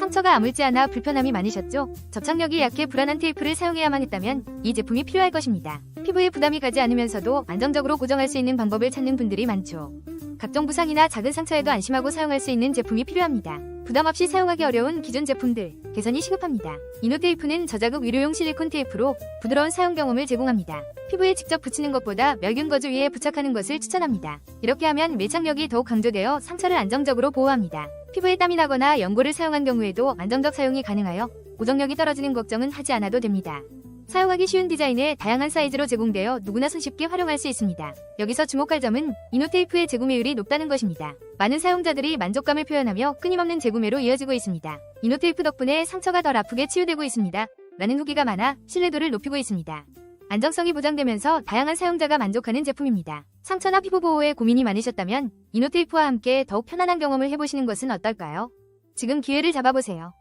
상처가 아물지 않아 불편함이 많으셨죠? 접착력이 약해 불안한 테이프를 사용해야만 했다면 이 제품이 필요할 것입니다. 피부에 부담이 가지 않으면서도 안정적으로 고정할 수 있는 방법을 찾는 분들이 많죠. 각종 부상이나 작은 상처에도 안심하고 사용할 수 있는 제품이 필요합니다. 부담 없이 사용하기 어려운 기존 제품들, 개선이 시급합니다. 이노테이프는 저자극 위로용 실리콘 테이프로 부드러운 사용 경험을 제공합니다. 피부에 직접 붙이는 것보다 멸균 거즈 위에 부착하는 것을 추천합니다. 이렇게 하면 밀착력이 더욱 강조되어 상처를 안정적으로 보호합니다. 피부에 땀이 나거나 연고를 사용한 경우에도 안정적 사용이 가능하여 고정력이 떨어지는 걱정은 하지 않아도 됩니다. 사용하기 쉬운 디자인에 다양한 사이즈로 제공되어 누구나 손쉽게 활용할 수 있습니다. 여기서 주목할 점은 이노테이프의 재구매율이 높다는 것입니다. 많은 사용자들이 만족감을 표현하며 끊임없는 재구매로 이어지고 있습니다. 이노테이프 덕분에 상처가 덜 아프게 치유되고 있습니다. 라는 후기가 많아 신뢰도를 높이고 있습니다. 안정성이 보장되면서 다양한 사용자가 만족하는 제품입니다. 상처나 피부 보호에 고민이 많으셨다면 이노테이프와 함께 더욱 편안한 경험을 해보시는 것은 어떨까요? 지금 기회를 잡아보세요.